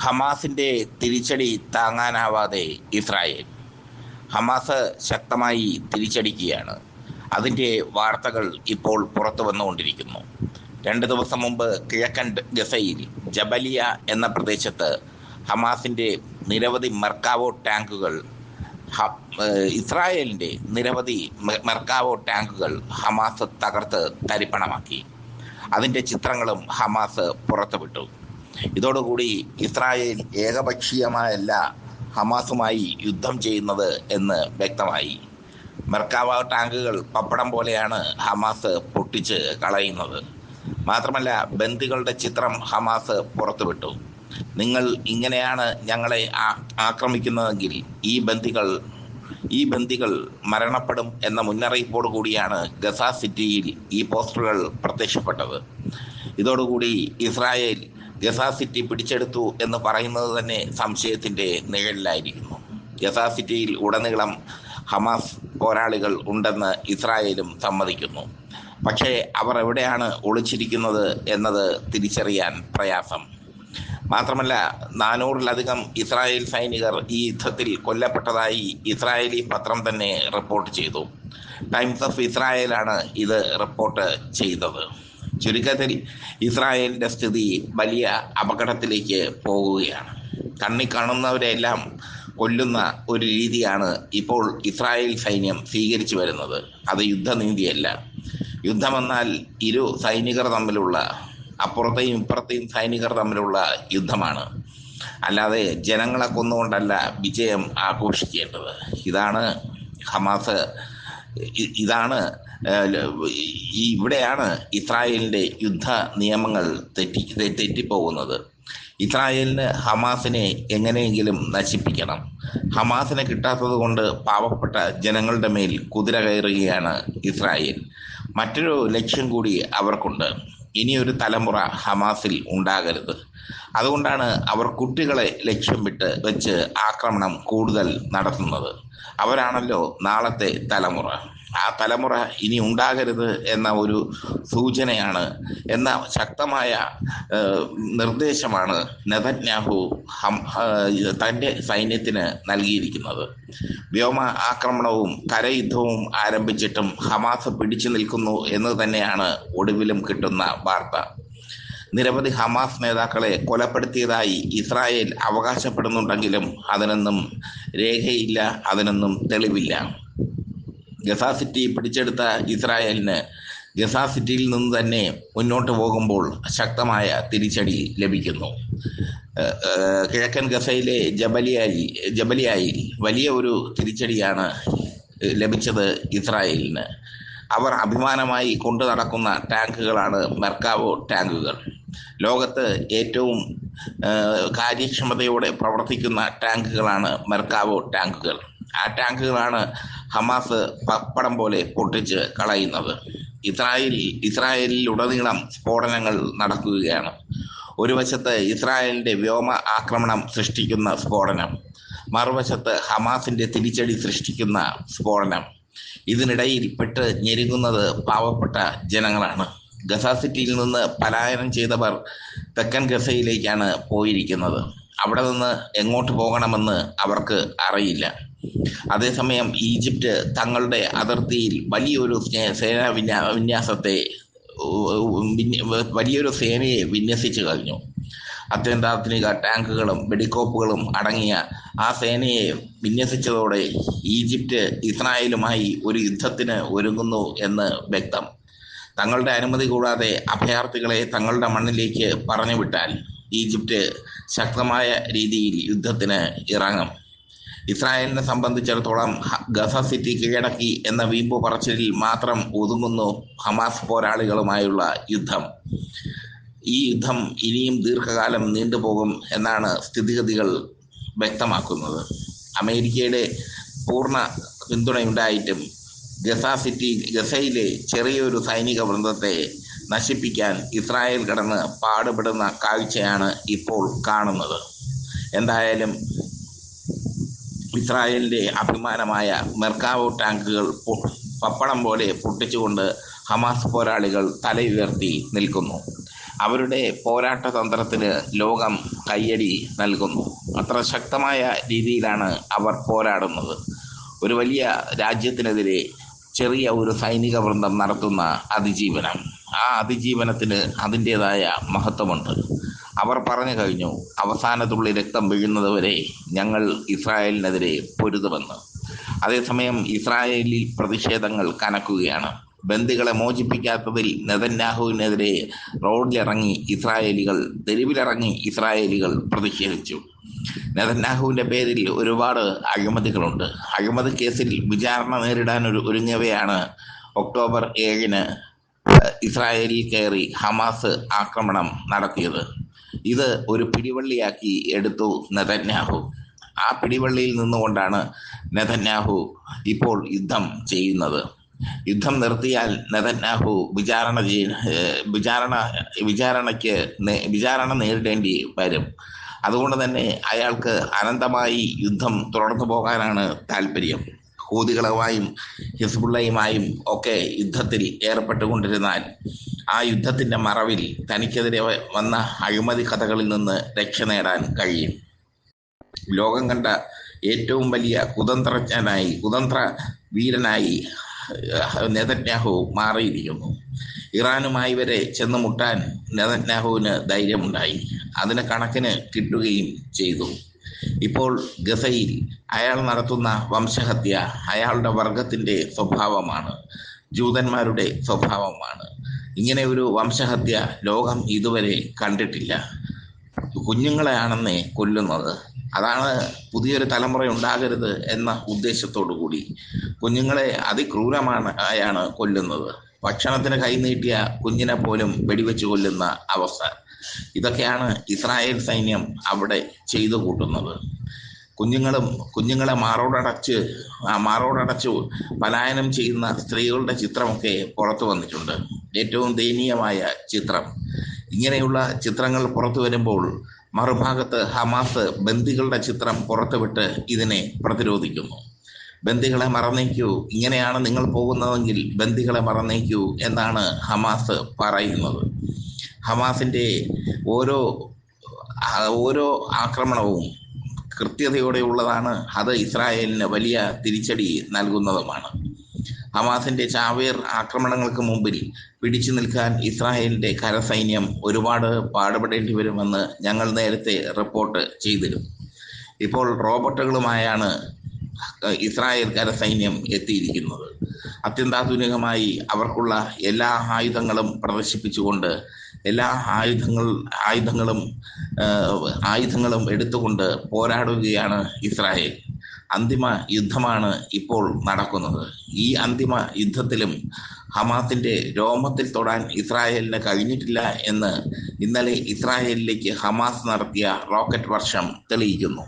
ഹമാസിന്റെ തിരിച്ചടി താങ്ങാനാവാതെ Israel. Hamas ശക്തമായി തിരിച്ചടിക്കുകയാണ്. അതിന്റെ വാർത്തകൾ ഇപ്പോൾ പുറത്തു വന്നുകൊണ്ടിരിക്കുന്നു. രണ്ട് ദിവസം മുമ്പ് കിഴക്കൻ ഗസയിൽ ജബലിയ എന്ന പ്രദേശത്ത് ഹമാസിന്റെ നിരവധി മെർക്കാവോ ടാങ്കുകൾ ഇസ്രായേലിന്റെ നിരവധി മെർക്കാവോ ടാങ്കുകൾ ഹമാസ് തകർത്ത് തരിപ്പണമാക്കി. അതിന്റെ ചിത്രങ്ങളും ഹമാസ് പുറത്തുവിട്ടു. ഇതോടുകൂടി ഇസ്രായേൽ ഏകപക്ഷീയമായല്ല ഹമാസുമായി യുദ്ധം ചെയ്യുന്നത് എന്ന് വ്യക്തമായി. മെർക്കാവ ടാങ്കുകൾ പപ്പടം പോലെയാണ് ഹമാസ് പൊട്ടിച്ച് കളയുന്നത്. മാത്രമല്ല ബന്ദികളുടെ ചിത്രം ഹമാസ് പുറത്തുവിട്ടു. നിങ്ങൾ ഇങ്ങനെയാണ് ഞങ്ങളെ ആക്രമിക്കുന്നതെങ്കിൽ ഈ ബന്ദികൾ ഈ ബന്ദികൾ മരണപ്പെടും എന്ന മുന്നറിയിപ്പോടു കൂടിയാണ് ഗസ സിറ്റിയിൽ ഈ പോസ്റ്ററുകൾ പ്രത്യക്ഷപ്പെട്ടത്. ഇതോടുകൂടി ഇസ്രായേൽ ഗസ സിറ്റി പിടിച്ചെടുത്തു എന്ന് പറയുന്നത് തന്നെ സംശയത്തിന്റെ നിഴലിലായിരിക്കുന്നു. ഗസ സിറ്റിയിൽ ഉടനീളം ഹമാസ് പോരാളികൾ ഉണ്ടെന്ന് ഇസ്രായേലും സമ്മതിക്കുന്നു. പക്ഷേ അവർ എവിടെയാണ് ഒളിച്ചിരിക്കുന്നത് എന്നത് തിരിച്ചറിയാൻ പ്രയാസം. മാത്രമല്ല നാനൂറിലധികം ഇസ്രായേൽ സൈനികർ ഈ യുദ്ധത്തിൽ കൊല്ലപ്പെട്ടതായി ഇസ്രായേലി പത്രം തന്നെ റിപ്പോർട്ട് ചെയ്തു. ടൈംസ് ഓഫ് ഇസ്രായേലാണ് ഇത് റിപ്പോർട്ട് ചെയ്തത്. ചുരുക്കത്തിൽ ഇസ്രായേലിന്റെ സ്ഥിതി വലിയ അപകടത്തിലേക്ക് പോവുകയാണ് കണ്ണി കാണുന്നവരെല്ലാം കൊല്ലുന്ന ഒരു രീതിയാണ് ഇപ്പോൾ ഇസ്രായേൽ സൈന്യം സ്വീകരിച്ചു വരുന്നത്. അത് യുദ്ധനീതിയല്ല. യുദ്ധമെന്നാൽ ഇരു സൈനികർ തമ്മിലുള്ള അപ്പുറത്തെയും ഇപ്പുറത്തെയും സൈനികർ തമ്മിലുള്ള യുദ്ധമാണ്. അല്ലാതെ ജനങ്ങളെ കൊന്നുകൊണ്ടല്ല വിജയം ആഘോഷിക്കേണ്ടത്. ഇതാണ് ഹമാസ് ഇതാണ് ഇവിടെയാണ് ഇസ്രായേലിന്റെ യുദ്ധ നിയമങ്ങൾ തെറ്റി തെറ്റിപ്പോകുന്നത്. ഇസ്രായേലിന് ഹമാസിനെ എങ്ങനെയെങ്കിലും നശിപ്പിക്കണം. ഹമാസിനെ കിട്ടാത്തത് കൊണ്ട് പാവപ്പെട്ട ജനങ്ങളുടെ മേൽ കുതിര കയറുകയാണ് ഇസ്രായേൽ. മറ്റൊരു ലക്ഷ്യം കൂടി അവർക്കുണ്ട്. ഇനിയൊരു തലമുറ ഹമാസിൽ ഉണ്ടാകരുത്. അതുകൊണ്ടാണ് അവർ കുട്ടികളെ ലക്ഷ്യം വിട്ട് വെച്ച് ആക്രമണം കൂടുതൽ നടത്തുന്നത്. അവരാണല്ലോ നാളത്തെ തലമുറ. ആ തലമുറ ഇനി ഉണ്ടാകരുത് എന്ന ഒരു സൂചനയാണ്. എന്ന ശക്തമായ നിർദ്ദേശമാണ് നെതന്യാഹു തന്റെ സൈന്യത്തിന് നൽകിയിരിക്കുന്നത്. വ്യോമ ആക്രമണവും കരയുദ്ധവും ആരംഭിച്ചിട്ടും ഹമാസ് പിടിച്ചു നിൽക്കുന്നു എന്ന് തന്നെയാണ് ഒടുവിലും കിട്ടുന്ന വാർത്ത. നിരവധി ഹമാസ് നേതാക്കളെ കൊലപ്പെടുത്തിയതായി ഇസ്രായേൽ അവകാശപ്പെടുന്നുണ്ടെങ്കിലും അതിനൊന്നും രേഖയില്ല അതിനൊന്നും തെളിവില്ല. ഗസ സിറ്റി പിടിച്ചെടുത്ത ഇസ്രായേലിന് ഗസ സിറ്റിയിൽ നിന്ന് തന്നെ മുന്നോട്ട് പോകുമ്പോൾ ശക്തമായ തിരിച്ചടി ലഭിക്കുന്നു. കിഴക്കൻ ഗസയിലെ ജബലിയായി ജബലിയായി വലിയ ഒരു തിരിച്ചടിയാണ് ലഭിച്ചത് ഇസ്രായേലിന്. അവർ അഭിമാനമായി കൊണ്ടു നടക്കുന്ന ടാങ്കുകളാണ് മെർക്കാവോ ടാങ്കുകൾ. ലോകത്ത് ഏറ്റവും കാര്യക്ഷമതയോടെ പ്രവർത്തിക്കുന്ന ടാങ്കുകളാണ് മെർക്കാവോ ടാങ്കുകൾ. ആ ടാങ്കുകളാണ് ഹമാസ് പപ്പടം പോലെ പൊട്ടിച്ച് കളയുന്നത്. ഇസ്രായേൽ ഇസ്രായേലിലുടനീളം സ്ഫോടനങ്ങൾ നടക്കുകയാണ്. ഒരു വശത്ത് ഇസ്രായേലിന്റെ വ്യോമ ആക്രമണം സൃഷ്ടിക്കുന്ന സ്ഫോടനം മറുവശത്ത് ഹമാസിന്റെ തിരിച്ചടി സൃഷ്ടിക്കുന്ന സ്ഫോടനം. ഇതിനിടയിൽ പെട്ട് ഞെരുങ്ങുന്നത് പാവപ്പെട്ട ജനങ്ങളാണ്. ഗസ സിറ്റിയിൽ നിന്ന് പലായനം ചെയ്തവർ തെക്കൻ ഗസയിലേക്കാണ് പോയിരിക്കുന്നത്. അവിടെ നിന്ന് എങ്ങോട്ട് പോകണമെന്ന് അവർക്ക് അറിയില്ല. അതേസമയം ഈജിപ്റ്റ് തങ്ങളുടെ അതിർത്തിയിൽ വലിയൊരു സ്നേ- വിന്യാ വിന്യാസത്തെ വലിയൊരു സേനയെ വിന്യസിച്ചു കഴിഞ്ഞു. അത്യന്താധുനിക ടാങ്കുകളും വെടിക്കോപ്പുകളും അടങ്ങിയ ആ സേനയെ വിന്യസിച്ചതോടെ ഈജിപ്റ്റ് ഇസ്രായേലുമായി ഒരു യുദ്ധത്തിന് ഒരുങ്ങുന്നു എന്ന് വ്യക്തം. തങ്ങളുടെ അനുമതി കൂടാതെ അഭയാർത്ഥികളെ തങ്ങളുടെ മണ്ണിലേക്ക് പറഞ്ഞുവിട്ടാൽ ഈജിപ്റ്റ് ശക്തമായ രീതിയിൽ യുദ്ധത്തിന് ഇറങ്ങും. ഇസ്രായേലിനെ സംബന്ധിച്ചിടത്തോളം ഗസ സിറ്റി കീഴടക്കി എന്ന വീമ്പു പറച്ചിലിൽ മാത്രം ഒതുങ്ങുന്നു ഹമാസ് പോരാളികളുമായുള്ള യുദ്ധം. ഈ യുദ്ധം ഇനിയും ദീർഘകാലം നീണ്ടുപോകും എന്നാണ് സ്ഥിതിഗതികൾ വ്യക്തമാക്കുന്നത്. അമേരിക്കയുടെ പൂർണ പിന്തുണയുണ്ടായിട്ടും ഗസ സിറ്റി ഗസയിലെ ചെറിയൊരു സൈനിക വൃന്ദത്തെ നശിപ്പിക്കാൻ ഇസ്രായേൽ കടന്ന് പാടുപെടുന്ന കാഴ്ചയാണ് ഇപ്പോൾ കാണുന്നത്. എന്തായാലും ഇസ്രായേലിന്റെ അഭിമാനമായ മെർക്കാവോ ടാങ്കുകൾ പപ്പടം പോലെ പൊട്ടിച്ചുകൊണ്ട് ഹമാസ് പോരാളികൾ തലയുയർത്തി നിൽക്കുന്നു. അവരുടെ പോരാട്ട തന്ത്രത്തിന് ലോകം കയ്യടി നൽകുന്നു. അത്ര ശക്തമായ രീതിയിലാണ് അവർ പോരാടുന്നത്. ഒരു വലിയ രാജ്യത്തിനെതിരെ ചെറിയ ഒരു സൈനിക വൃന്ദം നടത്തുന്ന അതിജീവനം. ആ അതിജീവനത്തിന് അതിന്റേതായ മഹത്വമുണ്ട്. അവർ പറഞ്ഞു കഴിഞ്ഞു അവസാനത്തുള്ളി രക്തം വീഴുന്നതുവരെ ഞങ്ങൾ ഇസ്രായേലിനെതിരെ പൊരുതുമെന്ന്. അതേസമയം ഇസ്രായേലിൽ പ്രതിഷേധങ്ങൾ കനക്കുകയാണ്. ബന്ദികളെ മോചിപ്പിക്കാത്തതിൽ നെതന്യാഹുവിനെതിരെ റോഡിലിറങ്ങി ഇസ്രായേലികൾ തെരുവിലിറങ്ങി ഇസ്രായേലികൾ പ്രതിഷേധിച്ചു. നെതന്യാഹുവിന്റെ പേരിൽ ഒരുപാട് അഴിമതികളുണ്ട്. അഴിമതി കേസിൽ വിചാരണ നേരിടാൻ ഒരു ഒരുങ്ങിയവയാണ് ഒക്ടോബർ ഏഴിന് ഇസ്രായേലിൽ കയറി ഹമാസ് ആക്രമണം നടത്തിയത്. ഇത് ഒരു പിടിവള്ളിയാക്കി എടുത്തു നെതന്യാഹു. ആ പിടിവള്ളിയിൽ നിന്നുകൊണ്ടാണ് നെതന്യാഹു ഇപ്പോൾ യുദ്ധം ചെയ്യുന്നത്. യുദ്ധം നിർത്തിയാൽ നെതന്യാഹു വിചാരണ വിചാരണ വിചാരണയ്ക്ക് വിചാരണ നേരിടേണ്ടി വരും. അതുകൊണ്ട് തന്നെ അയാൾക്ക് അനന്തമായി യുദ്ധം തുടർന്നു പോകാനാണ് താല്പര്യം. ഹൂതികളുമായും ഹിസ്ബുള്ളയുമായും ഒക്കെ യുദ്ധത്തിൽ ഏർപ്പെട്ടുകൊണ്ടിരുന്നാൽ ആ യുദ്ധത്തിന്റെ മറവിൽ തനിക്കെതിരെ വന്ന അഴിമതി കഥകളിൽ നിന്ന് രക്ഷ നേടാൻ കഴിയും. ലോകം കണ്ട ഏറ്റവും വലിയ കുതന്ത്രജ്ഞനായി കുതന്ത്ര വീരനായി നെതന്യാഹു മാറിയിരിക്കുന്നു. ഇറാനുമായി വരെ ചെന്ന് മുട്ടാൻ നെതന്യാഹുവിന് ധൈര്യമുണ്ടായി. അതിന് കണക്കിന് കിട്ടുകയും ചെയ്തു. ഇപ്പോൾ ഗസയിൽ അയാൾ നടത്തുന്ന വംശഹത്യ അയാളുടെ വർഗത്തിന്റെ സ്വഭാവമാണ്. ജൂതന്മാരുടെ സ്വഭാവമാണ്. ഇങ്ങനെ ഒരു വംശഹത്യ ലോകം ഇതുവരെ കണ്ടിട്ടില്ല. കുഞ്ഞുങ്ങളെയാണെന്നേ കൊല്ലുന്നത്. അതാണ് പുതിയൊരു തലമുറ ഉണ്ടാകരുത് എന്ന ഉദ്ദേശത്തോടു കൂടി കുഞ്ഞുങ്ങളെ അതിക്രൂരമാണ് ആയാണ് കൊല്ലുന്നത്. ഭക്ഷണത്തിന് കൈനീട്ടിയ കുഞ്ഞിനെ പോലും വെടിവെച്ച് കൊല്ലുന്ന അവസ്ഥ. ഇതൊക്കെയാണ് ഇസ്രായേൽ സൈന്യം അവിടെ ചെയ്തു കൂട്ടുന്നത്. കുഞ്ഞുങ്ങളും കുഞ്ഞുങ്ങളെ മാറോടടച്ച് മാറോടടച്ച് പലായനം ചെയ്യുന്ന സ്ത്രീകളുടെ ചിത്രമൊക്കെ പുറത്തു വന്നിട്ടുണ്ട്. ഏറ്റവും ദയനീയമായ ചിത്രം. ഇങ്ങനെയുള്ള ചിത്രങ്ങൾ പുറത്തു വരുമ്പോൾ മറുഭാഗത്ത് ഹമാസ് ബന്ദികളുടെ ചിത്രം പുറത്തുവിട്ട് ഇതിനെ പ്രതിരോധിക്കുന്നു. ബന്ദികളെ മറന്നേക്കൂ. ഇങ്ങനെയാണ് നിങ്ങൾ പോകുന്നതെങ്കിൽ ബന്ദികളെ മറന്നേക്കൂ എന്നാണ് ഹമാസ് പറയുന്നത്. ഹമാസിന്റെ ഓരോ ഓരോ ആക്രമണവും കൃത്യതയോടെയുള്ളതാണ് അത് ഇസ്രായേലിന് വലിയ തിരിച്ചടി നൽകുന്നതുമാണ്. ഹമാസിന്റെ ചാവേർ ആക്രമണങ്ങൾക്ക് മുമ്പിൽ പിടിച്ചു നിൽക്കാൻ ഇസ്രായേലിന്റെ കരസൈന്യം ഒരുപാട് പാടുപെടേണ്ടി വരുമെന്ന് ഞങ്ങൾ നേരത്തെ റിപ്പോർട്ട് ചെയ്തിരുന്നു. ഇപ്പോൾ റോബോട്ടുകളുമായാണ് ഇസ്രായേൽ കരസൈന്യം എത്തിയിരിക്കുന്നത്. അത്യന്താധുനികമായി അവർക്കുള്ള എല്ലാ ആയുധങ്ങളും പ്രദർശിപ്പിച്ചുകൊണ്ട് എല്ലാ ആയുധങ്ങൾ ആയുധങ്ങളും ആയുധങ്ങളും എടുത്തുകൊണ്ട് പോരാടുകയാണ് ഇസ്രായേൽ. അന്തിമ യുദ്ധമാണ് ഇപ്പോൾ നടക്കുന്നത്. ഈ അന്തിമ യുദ്ധത്തിലും ഹമാസിന്റെ രോമത്തിൽ തൊടാൻ ഇസ്രായേലിന് കഴിഞ്ഞിട്ടില്ല എന്ന് ഇന്നലെ ഇസ്രായേലിലേക്ക് ഹമാസ് നടത്തിയ റോക്കറ്റ് വർഷം തെളിയിക്കുന്നു.